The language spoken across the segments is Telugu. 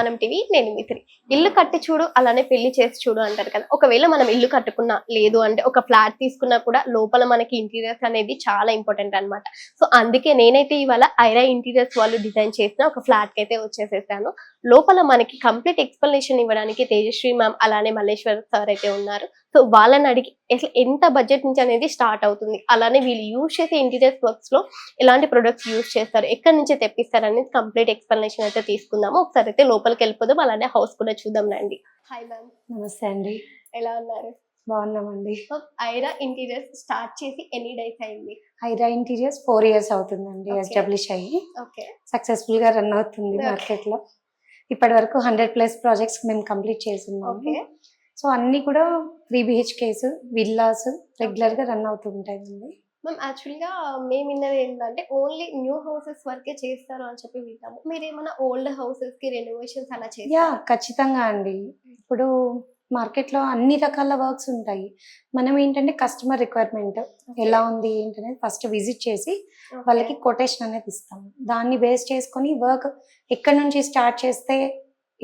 మనం టీవీ నేను మిత్రి ఇల్లు కట్టి చూడు అలానే పెళ్ళి చేసి చూడు అంటారు కదా. ఒకవేళ మనం ఇల్లు కట్టుకున్నా లేదు అంటే ఒక ఫ్లాట్ తీసుకున్నా కూడా లోపల మనకి ఇంటీరియర్స్ అనేది చాలా ఇంపార్టెంట్ అన్నమాట. సో అందుకే నేనైతే ఇవాళ ఐరా ఇంటీరియర్స్ వాళ్ళు డిజైన్ చేసిన ఒక ఫ్లాట్కి అయితే వచ్చేసేసాను. లోపల మనకి కంప్లీట్ ఎక్స్ప్లెనేషన్ ఇవ్వడానికి తేజశ్రీ మ్యామ్ అలానే మల్లేశ్వర్ సార్ అయితే ఉన్నారు. సో వాళ్ళని అడిగి అసలు ఎంత బడ్జెట్ నుంచి అనేది స్టార్ట్ అవుతుంది. అలానే వీళ్ళు యూజ్ చేసే ఇంటీరియర్స్ వర్క్స్లో ఎలాంటి ప్రొడక్ట్స్ యూజ్ చేస్తారు ఎక్కడి నుంచి తెప్పిస్తారు అనేది కంప్లీట్ ఎక్స్ప్లెనేషన్ అయితే తీసుకుందాము. ఒకసారి అయితే లోపలికి వెళ్ళిపోదాం అలానే హౌస్ కూడా చూద్దాం రండి. హాయ్ మ్యామ్ నమస్తే అండి. ఎలా ఉన్నారు? బాగున్నామండి. సో ఐరా ఇంటీరియర్స్ స్టార్ట్ చేసి ఎన్ని డేస్ అయింది? హైరా ఇంటీరియర్స్ ఫోర్ ఇయర్స్ అవుతుందండి. ఎస్టాబ్లిష్ అయ్యి. ఓకే. సక్సెస్ఫుల్గా రన్ అవుతుంది. మార్కెట్లో ఇప్పటి వరకు హండ్రెడ్ ప్లస్ ప్రాజెక్ట్స్ మేము కంప్లీట్ చేస్తున్నాము. ఓకే. సో అన్ని కూడా త్రీ బిహెచ్కేస్ విల్లాస్ రెగ్యులర్గా రన్ అవుతుంటాయండి మ్యామ్ యాక్చువల్గా మేము విన్నది ఏంటంటే ఓన్లీ న్యూ హౌసెస్ వరకే చేస్తారు అని చెప్పి వింటాము మీరు ఏమైనా ఓల్డ్ హౌసెస్కి రెనోవేషన్స్ అలా యా చేస్తారా ఖచ్చితంగా అండి. ఇప్పుడు మార్కెట్లో అన్ని రకాల వర్క్స్ ఉంటాయి. మనం ఏంటంటే కస్టమర్ రిక్వైర్మెంట్ ఎలా ఉంది ఏంటనేది ఫస్ట్ విజిట్ చేసి. వాళ్ళకి కొటేషన్ అనేది ఇస్తాము. దాన్ని బేస్ చేసుకొని వర్క్ ఎక్కడి నుంచి స్టార్ట్ చేస్తే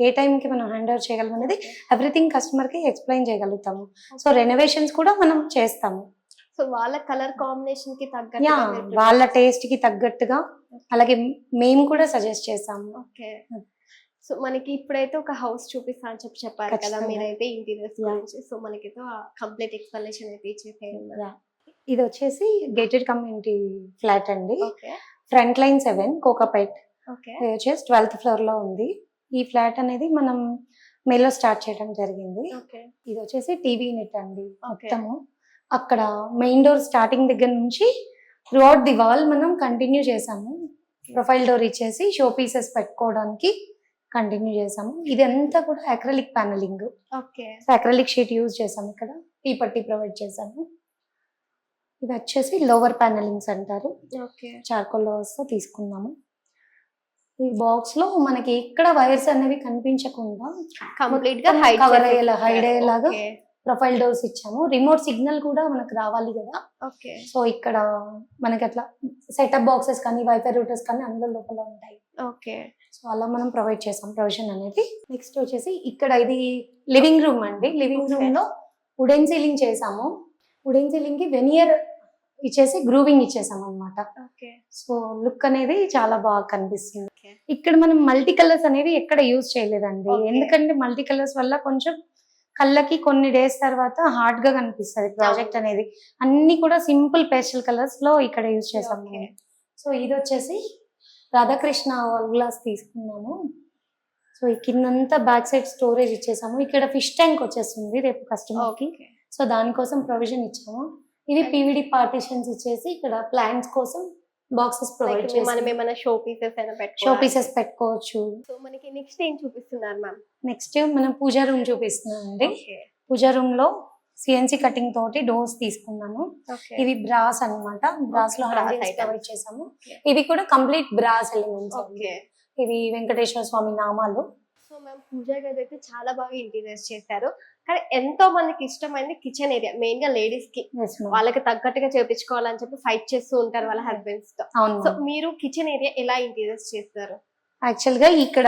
ఏ టైంకి మనం హ్యాండ్ ఓవర్ చేయగలం అనేది ఎవ్రీథింగ్ కస్టమర్కి ఎక్స్ప్లెయిన్ చేయగలుగుతాము. సో రెనోవేషన్స్ కూడా మనం చేస్తాము. సో వాళ్ళ కలర్ కాంబినేషన్కి వాళ్ళ టేస్ట్కి తగ్గట్టుగా అలాగే మేము కూడా సజెస్ట్ చేసాము ఓకే. సో మనకి ఇప్పుడైతే ఒక హౌస్ చూపిస్తా అని చెప్పి చెప్పారు కదా. మీరైతే ఇంటీరియర్స్. గురించి. సో మనకైతే కంప్లీట్ ఎక్స్ప్లెనేషన్ అయితే Yeah. ఇది వచ్చేసి గేటెడ్ కమ్యూనిటీ ఫ్లాట్ అండి. Front line seven Kokapet. వచ్చేసి ట్వెల్త్ ఫ్లోర్లో ఉంది. ఈ ఫ్లాట్ అనేది మనం మేలో స్టార్ట్ చేయడం జరిగింది. ఇది వచ్చేసి టీవీ యూనిట్ అండి మొత్తము. అక్కడ మెయిన్ డోర్ స్టార్టింగ్ దగ్గర నుంచి త్రూఅవుట్ ది వాల్ మనం కంటిన్యూ చేసాము. ప్రొఫైల్ డోర్ ఇచ్చేసి షో పీసెస్ పెట్టుకోవడానికి కంటిన్యూ చేసాము. ఇదంతా కూడా acrylic panelling okay. Acrylic sheet use చేసాము ఇక్కడ. ఈ పట్టి ప్రొవైడ్ చేసాము. ఇది వచ్చేసి లోవర్ ప్యానలింగ్స్ అంటారు. ఓకే. చార్కోల్తో తీసుకున్నాము. ఈ బాక్స్లో మనకి ఎక్కడ వైర్స్ అనేవి కనిపించకుండా కంప్లీట్గా హైడ్ cover అయ్యేలా, hide అయ్యేలాగా. ప్రొఫైల్ డోర్స్ ఇచ్చాము. రిమోట్ సిగ్నల్ కూడా మనకు రావాలి కదా. ఓకే సో ఇక్కడ మనకి అట్లా సెటప్ బాక్సెస్ కానీ వైఫై రూటర్స్ కానీ అందులో లోపల ఉంటాయి. ఓకే సో అలా మనం ప్రొవైడ్ చేసాం ప్రొవిజన్ అనేది. నెక్స్ట్ వచ్చేసి ఇక్కడ ఇది లివింగ్ రూమ్ అండి. Living room. లో వుడెన్ సీలింగ్ చేసాము. వుడెన్ సీలింగ్కి వెనియర్ ఇచ్చేసి గ్రూవింగ్ ఇచ్చేసాం అన్నమాట ఓకే. సో లుక్ అనేది చాలా బాగా కనిపిస్తుంది. ఇక్కడ మనం మల్టీ కలర్స్ అనేవి ఎక్కడ యూజ్ చేయలేదండి. ఎందుకంటే మల్టీ కలర్స్ వల్ల కొంచెం కళ్ళకి కొన్ని డేస్ తర్వాత హార్డ్గా కనిపిస్తుంది ప్రాజెక్ట్ అనేది. అన్ని కూడా సింపుల్ పేస్టల్ కలర్స్లో ఇక్కడ యూజ్ చేసాము Okay. సో ఇది వచ్చేసి రాధాకృష్ణ వాల్ గ్లాస్ తీసుకున్నాము. సో ఈ కిందంతా బ్యాక్ సైడ్ స్టోరేజ్ ఇచ్చేసాము. ఇక్కడ ఫిష్ ట్యాంక్ వచ్చేస్తుంది రేపు కస్టమర్కి ఓకే. సో దానికోసం ప్రొవిజన్ ఇచ్చాము. ఇవి. పీవీడి పార్టిషన్స్ ఇచ్చేసి ఇక్కడ ప్లాంట్స్ కోసం బాక్సెస్ ప్రొవైడ్ మనం చేసి ఏమైనా షో పీసెస్ అయినా షో పెట్టుకోవాలి పీసెస్ పెట్టుకోవచ్చు. సో మనకి నెక్స్ట్ ఏం చూపిస్తున్నారు మ్యామ్ నెక్స్ట్ మనం పూజా రూమ్ చూపిస్తున్నాం అండి పూజా రూమ్లో సిఎన్సి కటింగ్ తోటి డోర్స్ తీసుకున్నాము. ఇవి బ్రాస్ అన్నమాట. బ్రాస్లో హ్యాండిల్స్. ప్రొవైడ్ చేసాము. ఇవి కూడా కంప్లీట్ బ్రాస్ ఎలిమెంట్స్ ఇవి వెంకటేశ్వర స్వామి నామాలు. సో మ్యామ్ పూజా గది అయితే చాలా బాగా ఇంటీరియర్స్ చేశారు. కానీ ఎంతో మందికి ఇష్టమైంది కిచెన్ ఏరియా మెయిన్గా లేడీస్కి. వాళ్ళకి తగ్గట్టుగా చేపించుకోవాలని చెప్పి ఫైట్ చేస్తూ ఉంటారు వాళ్ళ హస్బెండ్స్తో. అవును సో. మీరు కిచెన్ ఏరియా ఎలా ఇంటీరియర్స్ చేస్తారు? యాక్చువల్గా ఇక్కడ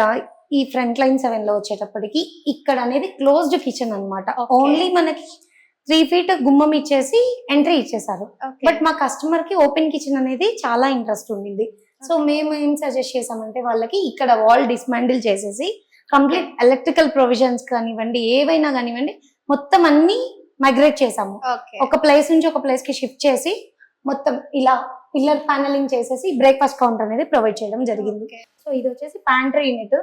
ఈ ఫ్రంట్ లైన్ సెవెన్లో వచ్చేటప్పటికి ఇక్కడ అనేది క్లోజ్డ్ కిచెన్ అన్నమాట. Okay. ఓన్లీ మనకి త్రీ ఫీట్ గుమ్మం ఇచ్చేసి ఎంట్రీ ఇచ్చేసారు బట్ మా కస్టమర్కి ఓపెన్ కిచెన్ అనేది చాలా ఇంట్రెస్ట్ ఉండింది. సో మేము ఏం సజెస్ట్ చేసామంటే వాళ్ళకి ఇక్కడ వాల్ డిస్మాండిల్ చేసేసి కంప్లీట్ ఎలక్ట్రికల్ ప్రొవిజన్స్ కానివ్వండి ఏవైనా కానివ్వండి మొత్తం అన్ని మైగ్రేట్ చేసాము ఒక ప్లేస్ నుంచి ఒక ప్లేస్కి షిఫ్ట్ చేసి మొత్తం ఇలా పిల్లర్ ప్యానలింగ్ చేసేసి బ్రేక్ఫాస్ట్ కౌంటర్ అనేది ప్రొవైడ్ చేయడం జరిగింది. సో ఇది వచ్చేసి ప్యాంట్రీ యూనిట్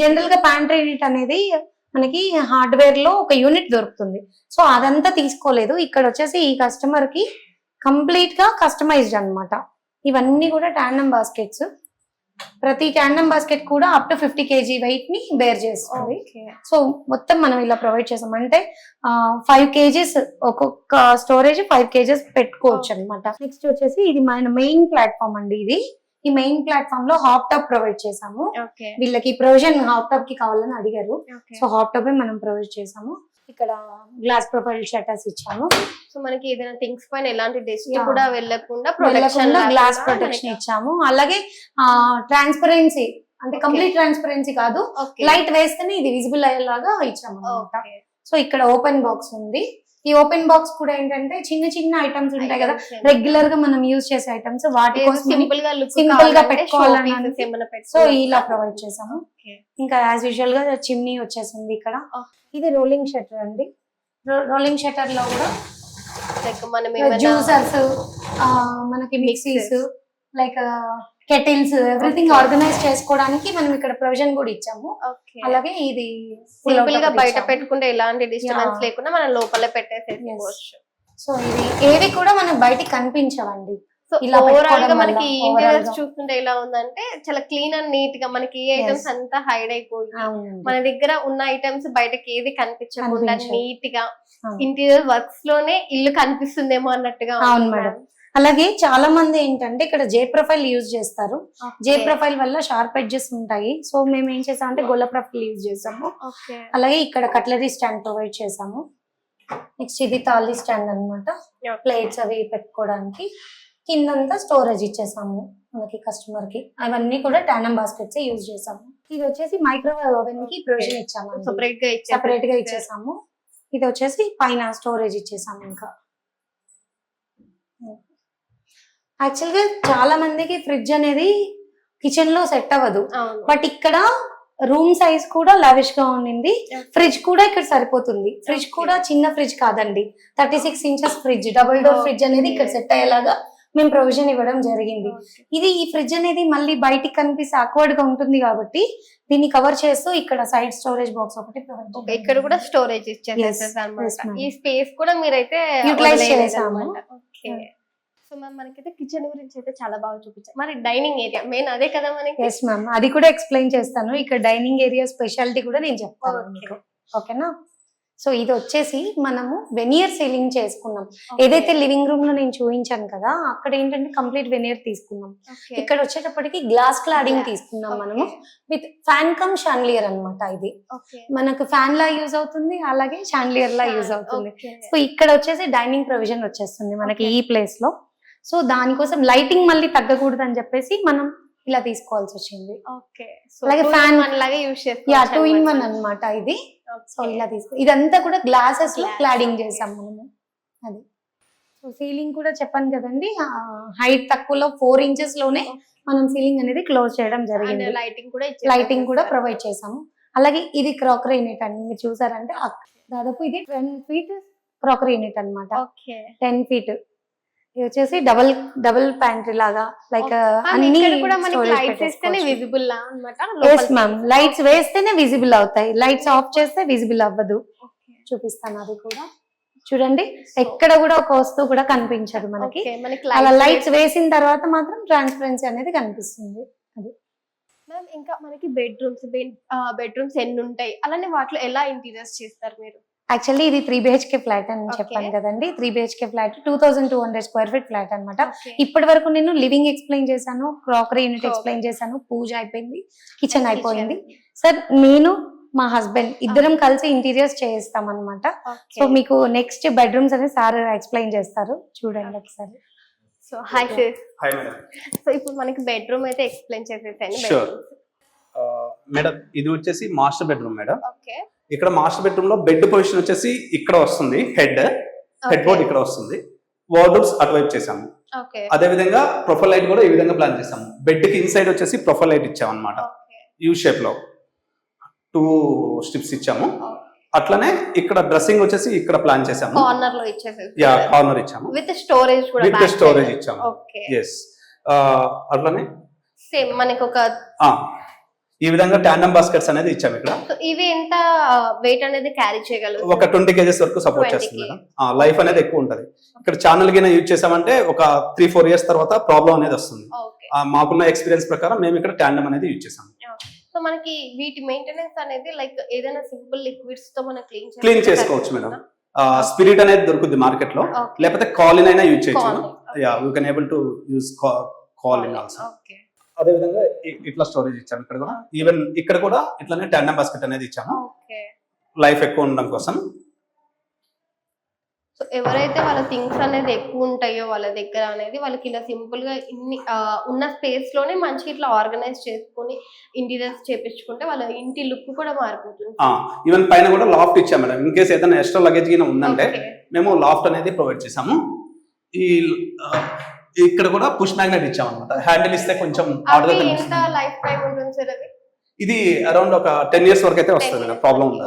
జనరల్గా ప్యాంట్రీ యూనిట్ అనేది మనకి హార్డ్వేర్లో ఒక యూనిట్ దొరుకుతుంది. సో అదంతా తీసుకోలేదు. ఇక్కడ వచ్చేసి ఈ కస్టమర్కి కంప్లీట్గా కస్టమైజ్డ్ అన్నమాట. ఇవన్నీ కూడా ట్యాండమ్ బాస్కెట్స్ ప్రతి ట్యాండమ్ బాస్కెట్ కూడా అప్ టు ఫిఫ్టీ కేజీ వెయిట్ని బేర్ చేస్తుంది. సో మొత్తం మనం ఇలా ప్రొవైడ్ చేసాం అంటే ఫైవ్ కేజీస్ ఒక్కొక్క స్టోరేజ్ ఫైవ్ కేజెస్ పెట్టుకోవచ్చు అనమాట నెక్స్ట్ వచ్చేసి ఇది మన మెయిన్ ప్లాట్ఫామ్ అండి ఇది. ఈ మెయిన్ ప్లాట్ఫామ్లో హాప్ టాప్ ప్రొవైడ్ చేసాము వీళ్ళకి ప్రొవిజన్ హాప్ టాప్కి కావాలని అడిగారు. సో హాప్ టాప్ మనం ప్రొవైడ్ చేసాము. ఇక్కడ గ్లాస్ ప్రొఫైల్ షట్టర్స్ ఇచ్చాము. సో మనకి ఏదైనా థింగ్స్ పైన ఎలాంటి డస్ట్. కూడా వెళ్ళకుండా గ్లాస్ ప్రొటెక్షన్ ఇచ్చాము. అలాగే ట్రాన్స్పరెన్సీ అంటే కంప్లీట్ ట్రాన్స్పరెన్సీ కాదు. లైట్ వేస్తేనే ఇది విజిబుల్ అయ్యేలాగా ఇచ్చాము అనమాట సో ఇక్కడ ఓపెన్ బాక్స్ ఉంది. ఈ ఓపెన్ బాక్స్ కూడా ఏంటంటే చిన్న చిన్న ఐటమ్స్ ఉంటాయి కదా. రెగ్యులర్గా మనం యూజ్ చేసే ఐటమ్స్ వాటి సింపుల్గా simple గా పెట్టుకోవాలని సో ఇలా ప్రొవైడ్ చేసాము. ఇంకా యాజ్ యూజువల్గా చిమ్నీ వచ్చేసింది ఇక్కడ. ఇది రోలింగ్ షట్టర్ అండి. రోలింగ్ షట్టర్లో కూడా లైక్ మనం జ్యూసర్స్ మనకి mixies. Like kettles everything organise చేసుకోవడానికి మనం ఇక్కడ ప్రొవిజన్ కూడా ఇచ్చాము. అలాగే ఇది సింపుల్గా బయట. పెట్టుకుంటే ఎలాంటి డిస్టర్బెన్స్. లేకుండా మనం లోపల పెట్టేసేసుకోవచ్చు. సో ఇది ఏవి కూడా మనకు బయటికి కనిపించవండి. సో ఓవరాల్గా మనకి ఇంటీరియర్స్. చూస్తుంటే ఎలా ఉందంటే చాలా క్లీన్ అండ్ నీట్గా మనకి ఏ ఐటమ్స్. అంతా హైడ్ అయిపోయి. మన దగ్గర ఉన్న ఐటమ్స్ బయటకి ఏది కనిపించకుండా. నీట్గా. ఇంటీరియర్ వర్క్స్లోనే ఇల్లు కనిపిస్తుందేమో అన్నట్టుగా అవును మేడం. అలాగే చాలా మంది ఏంటంటే ఇక్కడ జే ప్రొఫైల్ యూజ్ చేస్తారు జే. ప్రొఫైల్ వల్ల షార్ప్ ఎడ్జెస్ ఉంటాయి సో మేము ఏం చేసామంటే గొల్ల ప్రొఫైల్ యూజ్ చేసాము. అలాగే ఇక్కడ కట్లరీ స్టాండ్ ప్రొవైడ్ చేసాము నెక్స్ట్ ఇది తాళీ స్టాండ్ అన్నమాట Okay. ప్లేట్స్ అవి పెట్టుకోవడానికి కిందంతా స్టోరేజ్ ఇచ్చేసాము మనకి కస్టమర్కి. అవన్నీ కూడా టానం బాస్కెట్స్ యూజ్ చేసాము. ఇది వచ్చేసి మైక్రోవేవ్ ఓవెన్కి ప్రొవిజన్ ఇచ్చాము సెపరేట్గా సెపరేట్గా ఇచ్చేసాము. ఇది వచ్చేసి పైన స్టోరేజ్ ఇచ్చేసాము ఇంకా. యాక్చువల్గా చాలా మందికి ఫ్రిడ్జ్ అనేది కిచెన్లో సెట్ అవ్వదు. బట్ ఇక్కడ రూమ్ సైజ్ కూడా లవిష్గా ఉండింది. ఫ్రిడ్జ్ కూడా ఇక్కడ సరిపోతుంది. ఫ్రిడ్జ్. కూడా చిన్న ఫ్రిడ్జ్ కాదండి. Thirty six inches fridge double door fridge అనేది ఇక్కడ సెట్ అయ్యేలాగా మేము ప్రొవిజన్ ఇవ్వడం జరిగింది. ఇది ఈ ఫ్రిడ్జ్ అనేది మళ్ళీ బయటికి కనిపిస్తే అక్వర్డ్గా ఉంటుంది కాబట్టి దీన్ని కవర్ చేస్తూ ఇక్కడ సైడ్ స్టోరేజ్ బాక్స్ ఒకటి ఇక్కడ కూడా స్టోరేజ్. ఈ స్పేస్ కూడా మీరైతే వదిలేయలేదు చేసాము. ఓకే. సో మ్యామ్ మనకైతే కిచెన్ గురించి అయితే చాలా బాగా చూపించారు. మరి డైనింగ్ ఏరియా మెయిన్ అదే కదా మనకి? ఎస్ మ్యామ్ అది కూడా ఎక్స్ప్లెయిన్ చేస్తాను. ఇక్కడ డైనింగ్ ఏరియా స్పెషాలిటీ కూడా నేను చెప్తాను ఓకేనా సో ఇది వచ్చేసి మనము వెనియర్ సీలింగ్ చేసుకున్నాం. ఏదైతే లివింగ్ రూమ్లో నేను చూపించాను కదా అక్కడ ఏంటంటే కంప్లీట్ వెనియర్ తీసుకున్నాం. ఇక్కడ వచ్చేటప్పటికి గ్లాస్ క్లాడింగ్. తీసుకున్నాం మనము. విత్ ఫ్యాన్ కమ్ షాన్లియర్ అన్నమాట ఇది. మనకు ఫ్యాన్ లా యూజ్ అవుతుంది అలాగే షాన్లియర్ లా యూజ్ అవుతుంది. సో ఇక్కడ వచ్చేసి డైనింగ్ ప్రొవిజన్ వచ్చేస్తుంది మనకి. ఈ ప్లేస్లో. సో దానికోసం లైటింగ్ మళ్ళీ తగ్గకూడదు అని చెప్పేసి మనం ఇలా తీసుకోవాల్సి వచ్చింది. ఓకే సో అలాగే ఫ్యాన్ లాగా యూస్ చేసుకోవచ్చు యా టూ ఇన్ వన్. అన్నమాట ఇది. సో. ఇలా తీసుకో. ఇదంతా కూడా గ్లాసెస్లో క్లాడింగ్. చేసాం మనము. అది. సో సీలింగ్ కూడా చెప్పాను కదండి. హైట్ తక్కువలో ఫోర్ ఇంచెస్లోనే మనం సీలింగ్ అనేది క్లోజ్ చేయడం జరిగింది. లైటింగ్ కూడా లైటింగ్ కూడా ప్రొవైడ్ చేసాము అలాగే ఇది క్రాకరీ యూనిట్ అండి. మీరు చూసారంటే దాదాపు ఇది టెన్ ఫీట్ క్రాకరీ యూనిట్ అన్నమాట. ఓకే టెన్ ఫీట్ ఇది వచ్చేసి డబల్ డబుల్ ప్యాంట్రీ లాగా లైక్ అన్ని ఇక్కడ కూడా మనకి storage లైట్స్ వేస్తేనే పెట్టేసుకోవచ్చు. విజిబుల్ ఎస్ మ్యామ్ లైట్స్ వేస్తేనే విజిబుల్ అవుతాయి. లైట్స్ ఆఫ్ చేస్తే విజిబుల్ అవ్వదు. చూపిస్తాను అది కూడా. చూడండి. ఎక్కడ కూడా ఒక వస్తువు కూడా కనిపించదు మనకి. అలా లైట్స్ వేసిన తర్వాత మాత్రం ట్రాన్స్పరెన్సీ అనేది కనిపిస్తుంది. మ్యామ్ ఇంకా మనకి బెడ్రూమ్స్ బెడ్రూమ్స్ ఎన్ని ఉంటాయి అలానే వాటిలో ఎలా ఇంటీరియర్స్ చేస్తారు మీరు? యాక్చువల్లీ ఇది త్రీ బిహెచ్కే ఫ్లాట్ అని. చెప్పాను కదండి. Three BHK flat two thousand two hundred square feet flat అనమాట. ఇప్పటి వరకు నేను లివింగ్ ఎక్స్ప్లెయిన్ చేశాను క్రాకరీ యూనిట్ Crockery. ఎక్స్ప్లెయిన్ చేశాను పూజ అయిపోయింది కిచెన్ అయిపోయింది. సార్ నేను మా హస్బెండ్ ఇద్దరం కలిసి ఇంటీరియర్స్ చేయిస్తాం అనమాట. సో మీకు నెక్స్ట్ బెడ్రూమ్స్ అనేది సార్ ఎక్స్ప్లెయిన్ చేస్తారు. చూడండి ఒకసారి. So hi sir hi madam so ఇప్పుడు మనకి బెడ్రూమ్ అయితే ఎక్స్ప్లెయిన్ చేసేసాను మేడం ఇది వచ్చేసి మాస్టర్ బెడ్రూమ్ మేడం ఓకే ఇక్కడ మాస్టర్ బెడ్రూమ్లో బెడ్ పొజిషన్ వచ్చేసి ఇక్కడ వస్తుంది హెడ్. హెడ్ బోర్డ్ ఇక్కడ వస్తుంది. వార్డ్రోబ్స్ అటువైపు చేసాము అదే విధంగా ప్రొఫైల్ లైట్ కూడా ఈ విధంగా ప్లాన్ చేసాము బెడ్కి ఇన్సైడ్ వచ్చేసి ప్రొఫైల్ లైట్ ఇచ్చాము అనమాట యూ షేప్లో టూ స్ట్రిప్స్ ఇచ్చాము. అట్లనే ఇక్కడ డ్రెస్సింగ్ వచ్చేసి ఇక్కడ ప్లాన్ చేసాము కార్నర్లో యా కార్నర్ ఇచ్చాము. విత్ స్టోరేజ్ కూడా విత్ స్టోరేజ్ ఇచ్చాము. ఎస్ అట్లనే సేమ్ మనకి ఒక ఈ విధంగా ట్యాండమ్ బాస్కెట్స్ అనేది ఇచ్చాము ఇక్కడ. ఇవి ఎంత వెయిట్ అనేది క్యారీ చేయగలరు ఒక ట్వంటీ కేజెస్ వరకు సపోర్ట్ 20 చేస్తుంది మేడం. లైఫ్ అనేది ఎక్కువ ఉంటది. ఇక్కడ ఛానల్ గిన యూజ్ చేసామంటే ఒక త్రీ ఫోర్ ఇయర్స్ తర్వాత ప్రాబ్లం అనేది వస్తుంది. మాకున్న ఎక్స్పీరియన్స్ ప్రకారం మేము ఇక్కడ ట్యాండమ్ అనేది యూజ్ చేసాం. సో మనకి వీటి మెయింటెనెన్స్ అనేది లైక్ ఏదైనా సింపుల్ లిక్విడ్స్తో మనం క్లీన్ క్లీన్ చేసుకోవచ్చు మేడం. స్పిరిట్ అనేది దొరుకుతుంది మార్కెట్లో. లేకపోతే కాలిన్ అయినా యూజ్ చేయొచ్చు. Yeah you can able to use Colin also okay అదే విధంగా ఇ- ఇట్లా స్టోరేజ్ ఇచ్చాము ఇక్కడ కూడా. ఈవెన్ ఇక్కడ కూడా ఇట్లానే ట్యాండమ్ బాస్కెట్ అనేది ఇచ్చాము. లైఫ్ ఎక్కువ ఉండడం కోసం. సో ఎవరైతే వాళ్ళ థింగ్స్ అనేది ఎక్కువ ఉంటాయో వాళ్ళ దగ్గర అనేది వాళ్ళకి ఇలా సింపుల్గా ఇన్ని ఉన్న స్పేస్లోనే మంచిగా ఇట్లా ఆర్గనైజ్ చేసుకొని ఇంటీరియర్స్ చేపించుకుంటే వాళ్ళ ఇంటి లుక్ కూడా మారిపోతుంది. ఈవెన్ పైన కూడా లాఫ్ట్ ఇచ్చాం మేడం. ఇన్ కేస్ ఏదైనా ఎక్స్ట్రా లగేజ్ గిన ఉందంటే. మేము లాఫ్ట్ అనేది ప్రొవైడ్ చేసాము. ఈ ఇక్కడ కూడా పుష్ మ్యాగ్నెట్ ఇచ్చాం అనమాట హ్యాండిల్ ఇస్తే కొంచెం అవి ఆడుగా ఎంత లైఫ్ టైం ఉంటుంది సార్ అవి ఇది అరౌండ్ ఒక టెన్ ఇయర్స్ వరకు అయితే వస్తుంది ప్రాబ్లం ఉండదు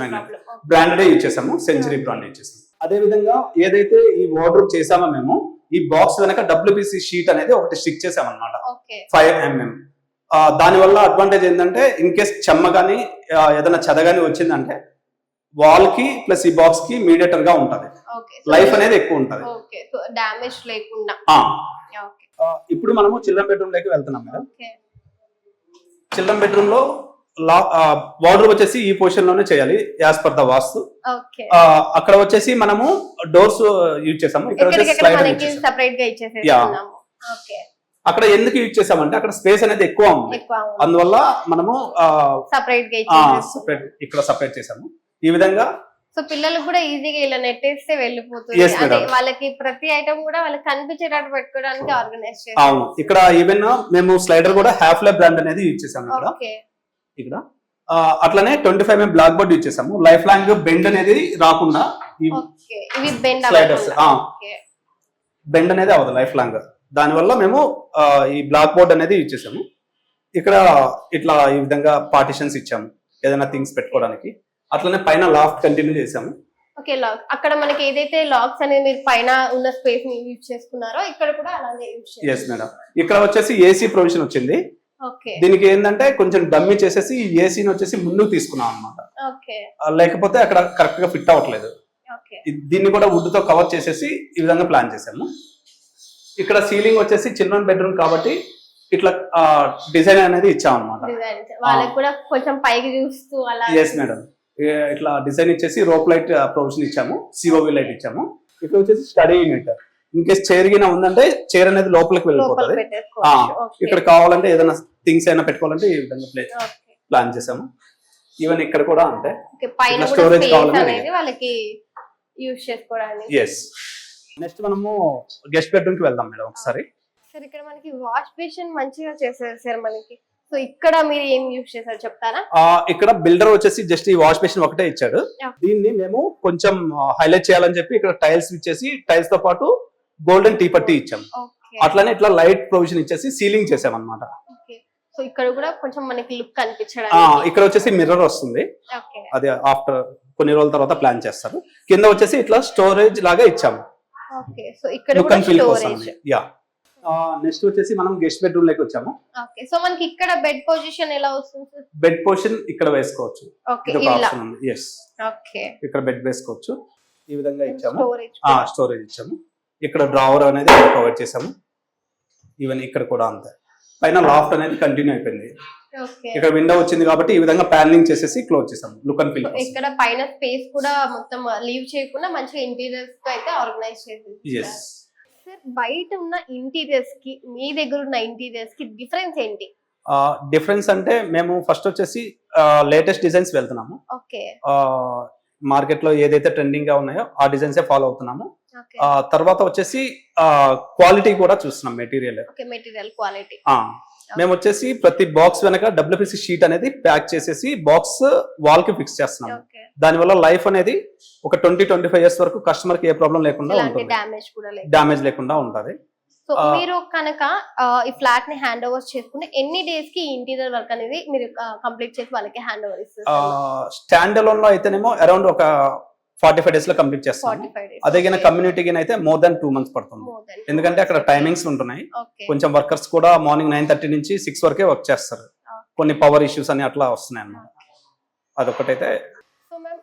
magnet. ప్రాబ్లం బ్రాండెడ్ యూజ్ చేసాము సెంచరీ బ్రాండ్ యూజ్ చేసాము అదే విధంగా ఏదైతే ఈ వార్డ్రోబ్ చేసామో మేము ఈ బాక్స్ వెనక డబ్ల్యూబీసీ షీట్ అనేది ఒకటి స్టిక్ చేసాం అనమాట ఓకే ఫైవ్ ఎంఎం దాని వల్ల అడ్వాంటేజ్ ఏంటంటే ఇన్ కేస్ చెమ్మ కానీ ఏదైనా చెద కానీ వచ్చిందంటే వాల్కి ప్లస్ ఈ బాక్స్కి మీడియేటర్గా ఉంటది. లైఫ్ అనేది ఎక్కువ ఉంటది. డ్యామేజ్ లేకుండా. ఇప్పుడు మనము చిల్డ్రన్ బెడ్రూమ్లోకి వెళ్తున్నాం మేడం. చిల్డ్రన్ బెడ్రూమ్లో లా వార్డ్రోబ్ వచ్చేసి ఈ పొజిషన్లోనే చేయాలి యాజ్ పర్ ద వాస్తు. అక్కడ వచ్చేసి మనము డోర్స్ యూజ్ చేసాము అక్కడ ఎందుకు యూజ్ చేసామంటే అక్కడ స్పేస్ అనేది ఎక్కువ ఉంది. అందువల్ల మనము సపరేట్ ఇక్కడ సపరేట్ చేసాము ఈ విధంగా సో పిల్లలకు కూడా ఈజీగా ఇలా నెట్టేస్తే వెళ్ళిపోతుంది. అంటే. వాళ్ళకి ప్రతి ఐటమ్ కూడా వాళ్ళకి కనిపించేటట్టు పెట్టుకోవడానికి ఆర్గనైజ్ అవును. ఇక్కడ ఈవెన్ మేము స్లైడర్ కూడా హాఫ్ లైఫ్ బ్రాండ్ అనేది యూజ్ చేసాము ఇక్కడ. ఇక్కడ. అట్లనే twenty five mm block board use చేసాము లైఫ్ లాంగ్ బెండ్ అనేది రాకుండా బెండ్ అనేది అవ్వదు లైఫ్ లాంగ్ దానివల్ల మేము ఆ, ఈ బ్లాక్ బోర్డ్ అనేది యూజ్ చేసాము ఇక్కడ ఇట్లా ఈ విధంగా పార్టిషన్స్ ఇచ్చాము. ఏదైనా థింగ్స్ పెట్టుకోవడానికి. అట్లనే పైన లాఫ్ట్ కంటిన్యూ చేసాము ఓకే లాక్ అక్కడ మనకి ఏదైతే లాక్స్ అనేది మీరు పైన ఉన్న స్పేస్ని యూజ్ చేసుకున్నారో ఇక్కడ కూడా అలాగే యూజ్ ఎస్ మేడం ఇక్కడ వచ్చేసి ఏసీ ప్రొవిజన్ వచ్చింది. ఓకే. దీనికి ఏంటంటే కొంచెం డమ్మి చేసేసి ఏసీని వచ్చేసి ముందుకు తీసుకున్నాం అనమాట ఓకే. లేకపోతే అక్కడ కరెక్ట్గా ఫిట్ అవ్వట్లేదు. దీన్ని కూడా wood తో కవర్ చేసేసి ఈ విధంగా ప్లాన్ చేసాము ఇక్కడ సీలింగ్ వచ్చేసి చిల్డ్రన్ బెడ్రూమ్ కాబట్టి ఇట్లా డిజైన్ అనేది ఇచ్చాం అనమాట వాళ్ళకి కూడా కొంచెం పైకి చూస్తూ అలా ఎస్ మేడం ఇట్లా డిజైన్ ఇచ్చేసి రోప్ లైట్ ప్రొవిజన్ ఇచ్చాము. సిఓవి లైట్ ఇచ్చాము. ఇక్కడ వచ్చేసి study unit. In case chair గిన ఉందంటే చైర్ అనేది లోపలికి లోపల వెళ్ళిపోతుంది. ఇక్కడ కావాలంటే ఏదైనా థింగ్స్ అయినా పెట్టుకోవాలంటే ఈ విధంగా ప్లే ఓకే ప్లాన్ చేసాము ఈవెన్ ఇక్కడ కూడా అంతే. వాళ్ళకి యూజ్ చేసుకోవడానికి. ఎస్ నెక్స్ట్ మనము గెస్ట్ బెడ్రూమ్కి వెళ్దాం మేడం ఒకసారి. సార్ ఇక్కడ మనకి వాష్ బేసిన్ మంచిగా చేశారు సార్ మనకి. సో ఇక్కడ మీరు ఏం యూజ్ చేశారు చెప్తారా? ఇక్కడ బిల్డర్ వచ్చేసి జస్ట్ ఈ వాష్ బేసిన్ ఒకటే ఇచ్చాడు. దీన్ని మేము కొంచెం హైలైట్ చేయాలని చెప్పి ఇక్కడ టైల్స్ ఇచ్చేసి టైల్స్తో పాటు గోల్డెన్ టీ పట్టి ఇచ్చాం. అట్లానే ఇట్లా లైట్ ప్రొవిజన్ ఇచ్చేసి సీలింగ్ చేసాం అనమాట సో ఇక్కడ కూడా కొంచెం మనకి లుక్ ఆ, కనిపించడానికి ఇక్కడ వచ్చేసి మిర్రర్ వస్తుంది. అది ఆఫ్టర్ కొన్ని రోజుల తర్వాత ప్లాన్ చేస్తారు. కింద వచ్చేసి ఇట్లా స్టోరేజ్ లాగా ఇచ్చాము. ఓకే సో ఇక్కడ కూడా స్టోరేజ్ యా నెక్స్ట్ వచ్చేసి మనం గెస్ట్ బెడ్రూమ్లోకి వచ్చాము. ఓకే సో మనకి ఇక్కడ బెడ్ పొజిషన్ ఎలా వస్తుంది సార్ బెడ్ పోర్షన్ ఇక్కడ వేసుకోవచ్చు. ఓకే ఇది ఒక ఇలా. ఆప్షన్ ఉంది. ఎస్ ఓకే ఇక్కడ బెడ్ వేసుకోవచ్చు. ఈ విధంగా ఇచ్చాము. స్టోరేజ్ ఆ స్టోరేజ్ ఇచ్చాము. ఇక్కడ డ్రావర్ అనేది ప్రొవైడ్ చేసాము ఈవెన్ ఇక్కడ కూడా అంతే. పైన లాఫ్ట్ అనేది కంటిన్యూ అయిపోయింది. ఓకే ఇక్కడ విండో వచ్చింది కాబట్టి ఈ విధంగా ప్యానలింగ్ చేసేసి క్లోజ్ చేసాము లుక్ అండ్ ఫీల్ ఇక్కడ పైన స్పేస్ కూడా మొత్తం లీవ్ చేయకుండా మంచిగా ఇంటీరియర్స్తో అయితే ఆర్గనైజ్ చేసి ఎస్ సార్ బయట ఉన్న ఇంటీరియర్స్కి మీ దగ్గర ఉన్న ఇంటీరియర్స్కి డిఫరెన్స్ ఏంటి? డిఫరెన్స్ అంటే మేము ఫస్ట్ వచ్చేసి లేటెస్ట్ డిజైన్స్ వెళ్తున్నాము. ఓకే. మార్కెట్లో ఏదైతే ట్రెండింగ్గా ఉన్నాయో ఆ డిజైన్స్ ఫాలో అవుతున్నాము. తర్వాత వచ్చేసి క్వాలిటీ కూడా చూస్తున్నాం మెటీరియల్ మెటీరియల్ క్వాలిటీ మేము వచ్చేసి ప్రతి బాక్స్ వెనక డబ్ల్యూపీసీ షీట్ అనేది ప్యాక్ చేసేసి బాక్స్ వాల్కి ఫిక్స్ చేస్తున్నాం ఓకే. దానివల్ల లైఫ్ అనేది ఒక ట్వంటీ ట్వంటీ ఫైవ్ ఇయర్స్ వరకు కస్టమర్కి ఏ ప్రాబ్లం లేకుండా ఉంటుంది. కూడా డ్యామేజ్ లేకుండా ఉంటుంది. సో. మీరు కనుక ఈ ఫ్లాట్ని హ్యాండ్ ఓవర్ చేసుకుంటే ఎన్ని డేస్కి ఇంటీరియర్ వర్క్ అనేది మీరు కంప్లీట్ చేసి వాళ్ళకి హ్యాండ్ ఓవర్ ఇస్తారు? స్టాండ్ అలోన్లో అయితేనేమో అరౌండ్ ఒక ఫార్టీ ఫైవ్ డేస్లో కంప్లీట్ డేస్ అదే కింద కమ్యూనిటీ అయితే మోర్ దాన్ టూ మంత్స్ పడుతుంది. ఎందుకంటే అక్కడ టైమింగ్స్ ఉంటున్నాయి. కొంచెం వర్కర్స్ కూడా మార్నింగ్ నైన్ థర్టీ నుంచి సిక్స్ వరకే వర్క్ చేస్తారు. కొన్ని పవర్ ఇష్యూస్ అని అట్లా వస్తున్నాయి అన్నమాట. అదొకటైతే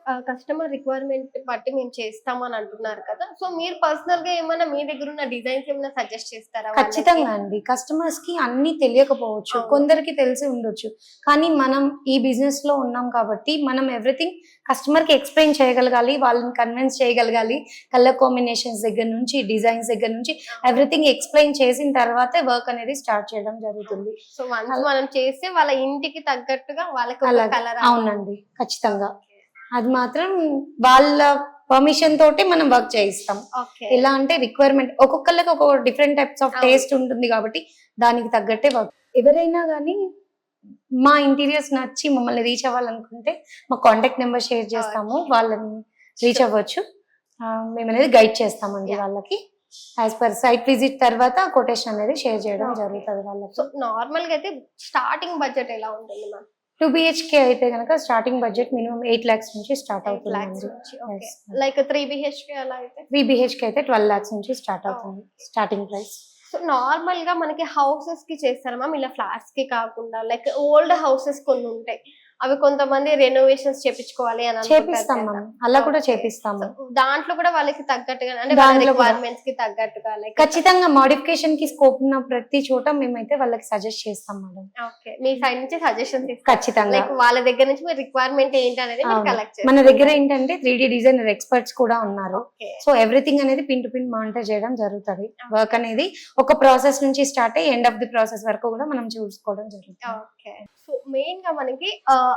కస్టమర్ రిక్వైర్మెంట్ బట్టి మేము చేస్తామని అంటున్నారు కదా. సో మీరు పర్సనల్గా ఏమైనా మీ దగ్గర ఉన్న డిజైన్స్ ఏమైనా సజెస్ట్ చేస్తారా? ఖచ్చితంగా అండి. కస్టమర్స్కి అన్ని తెలియకపోవచ్చు. కొందరికి తెలిసి ఉండొచ్చు. కానీ మనం ఈ బిజినెస్లో ఉన్నాం కాబట్టి మనం ఎవ్రీథింగ్ కస్టమర్కి ఎక్స్ప్లెయిన్ చేయగలగాలి వాళ్ళని కన్విన్స్ చేయగలగాలి. కలర్ కాంబినేషన్స్ దగ్గర నుంచి డిజైన్స్ దగ్గర నుంచి ఎవ్రీథింగ్ ఎక్స్ప్లెయిన్ చేసిన తర్వాతే వర్క్ అనేది స్టార్ట్ చేయడం జరుగుతుంది. సో మనం చేస్తే వాళ్ళ ఇంటికి తగ్గట్టుగా వాళ్ళకి అవునండి. ఖచ్చితంగా. అది మాత్రం వాళ్ళ పర్మిషన్ తోటి మనం వర్క్ చేయిస్తాం. ఎలా అంటే రిక్వైర్మెంట్ ఒక్కొక్కరికి ఒక్కొక్క డిఫరెంట్ టైప్స్ ఆఫ్. టేస్ట్ ఉంటుంది కాబట్టి దానికి తగ్గట్టే వర్క్ ఎవరైనా కానీ మా ఇంటీరియర్స్ నచ్చి మమ్మల్ని రీచ్ అవ్వాలనుకుంటే మా కాంటాక్ట్ నెంబర్ షేర్ చేస్తాము. వాళ్ళని రీచ్ అవ్వచ్చు. మేము అనేది గైడ్ చేస్తామండి. వాళ్ళకి. యాజ్ పర్ సైట్ విజిట్ తర్వాత కొటేషన్ అనేది షేర్ చేయడం. జరుగుతుంది వాళ్ళకి. సో నార్మల్గా అయితే స్టార్టింగ్ బడ్జెట్ ఎలా ఉంటుంది మ్యామ్ టూ బిహెచ్కే అయితే కనుక starting budget minimum eight lakhs నుంచి స్టార్ట్ అవుతుంది లైక్ త్రీ బిహెచ్కే అలా అయితే? త్రీ బిహెచ్కే అయితే ట్వెల్వ్ లాక్స్ నుంచి స్టార్ట్ అవుతుంది స్టార్టింగ్ ప్రైస్ సో నార్మల్గా మనకి హౌసెస్కి చేస్తారు మ్యామ్ ఇలా ఫ్లాట్స్కి కాకుండా లైక్ ఓల్డ్ హౌసెస్ కొన్ని ఉంటాయి అవి కొంతమంది రెనోవేషన్స్ చేపించుకోవాలి అని చేపిస్తాం అలా కూడా. చేపిస్తాము So, దాంట్లో కూడా వాళ్ళకి తగ్గట్టుగా అంటే. రిక్వైర్మెంట్స్కి తగ్గట్టుగా ఖచ్చితంగా మోడిఫికేషన్కి స్కోప్ ఉన్న ప్రతి చోట మేమైతే వాళ్ళకి సజెస్ట్ చేస్తాం మేడం ఓకే మీ సైడ్ నుంచి ఇస్తారు ఖచ్చితంగా. లైక్ వాళ్ళ దగ్గర నుంచి మీ రిక్వైర్మెంట్ ఏంటి అనేది. కలెక్ట్ మన దగ్గర ఏంటంటే త్రీ డి డిజైనర్ ఎక్స్పర్ట్స్ కూడా ఉన్నారు. సో ఎవ్రీథింగ్ అనేది పిన్ టు పిన్ మానిటర్ చేయడం జరుగుతుంది. వర్క్ అనేది ఒక ప్రాసెస్ నుంచి స్టార్ట్ అయ్యి ఎండ్ ఆఫ్ ది ప్రాసెస్ వరకు కూడా మనం చూసుకోవడం జరుగుతుంది. ఓకే మెయిన్గా మనకి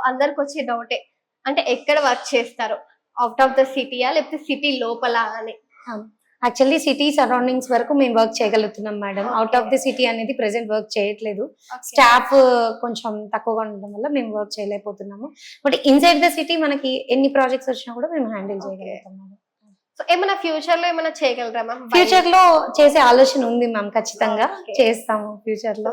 అందరికి వచ్చే డౌటే అంటే ఎక్కడ వర్క్ చేస్తారు? అవుట్ ఆఫ్ ద సిటీయా లేకపోతే సిటీ లోపల అని? యాక్చువల్లీ సిటీ సరౌండింగ్స్ వరకు మేము వర్క్ చేయగలుగుతున్నాం madam. Out of the city అనేది ప్రెసెంట్ వర్క్ చేయట్లేదు. స్టాఫ్ కొంచెం తక్కువగా ఉండడం వల్ల మేము వర్క్ చేయలేకపోతున్నాము. బట్ ఇన్సైడ్ ద సిటీ మనకి ఎన్ని ప్రాజెక్ట్స్ వచ్చినా కూడా మేము హ్యాండిల్. చేయగలుగుతాం సో ఏమైనా ఫ్యూచర్లో ఏమైనా చేయగలరా మ్యామ్ ఫ్యూచర్లో చేసే ఆలోచన ఉంది మ్యామ్ ఖచ్చితంగా. చేస్తాము ఫ్యూచర్లో.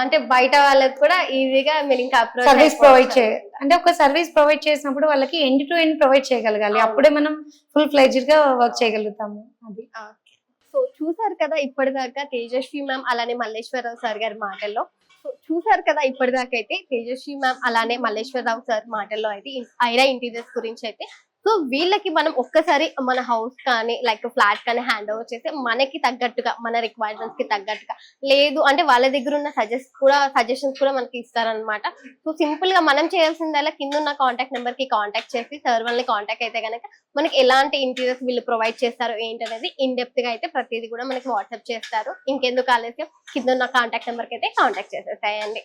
అంటే బయట వాళ్ళకి కూడా ఈజీగా మీరు ఇంకా సర్వీస్ ప్రొవైడ్ చే. అంటే ఒక సర్వీస్ ప్రొవైడ్ చేసినప్పుడు వాళ్ళకి ఎండ్ టు ఎండ్ ప్రొవైడ్ చేయగలగాలి. అప్పుడే మనం ఫుల్ ఫ్లెడ్జ్డ్గా వర్క్ చేయగలుగుతాము అది. సో చూసారు కదా ఇప్పటిదాకా తేజస్వి మ్యామ్ అలానే మల్లేశ్వరరావు సార్ గారి మాటల్లో. సో చూసారు కదా ఇప్పటిదాకా అయితే తేజస్వి మ్యామ్ అలానే మల్లేశ్వరరావు సార్ మాటల్లో అయితే ఐరా ఇంటీరియర్స్ గురించి అయితే సో వీళ్ళకి మనం ఒక్కసారి మన హౌస్ కానీ లైక్ ఫ్లాట్ కానీ హ్యాండ్ ఓవర్ చేస్తే మనకి తగ్గట్టుగా మన రిక్వైర్మెంట్స్కి తగ్గట్టుగా. లేదు అంటే వాళ్ళ దగ్గర ఉన్న సజెస్ట్ కూడా సజెషన్స్ కూడా మనకి ఇస్తారనమాట సో సింపుల్గా మనం చేయాల్సిందల్లా కింద ఉన్న కాంటాక్ట్ నెంబర్కి కాంటాక్ట్ చేసి సార్ వాళ్ళని కాంటాక్ట్ అయితే కనుక మనకి ఎలాంటి ఇంటీరియర్స్ వీళ్ళు ప్రొవైడ్ చేస్తారు ఏంటనేది ఇన్ డెప్త్గా అయితే ప్రతిదీ కూడా మనకి వాట్సాప్ చేస్తారు. ఇంకెందుకు ఆలస్యం? కింద ఉన్న కాంటాక్ట్ నెంబర్కి అయితే కాంటాక్ట్ చేసేసాయండి.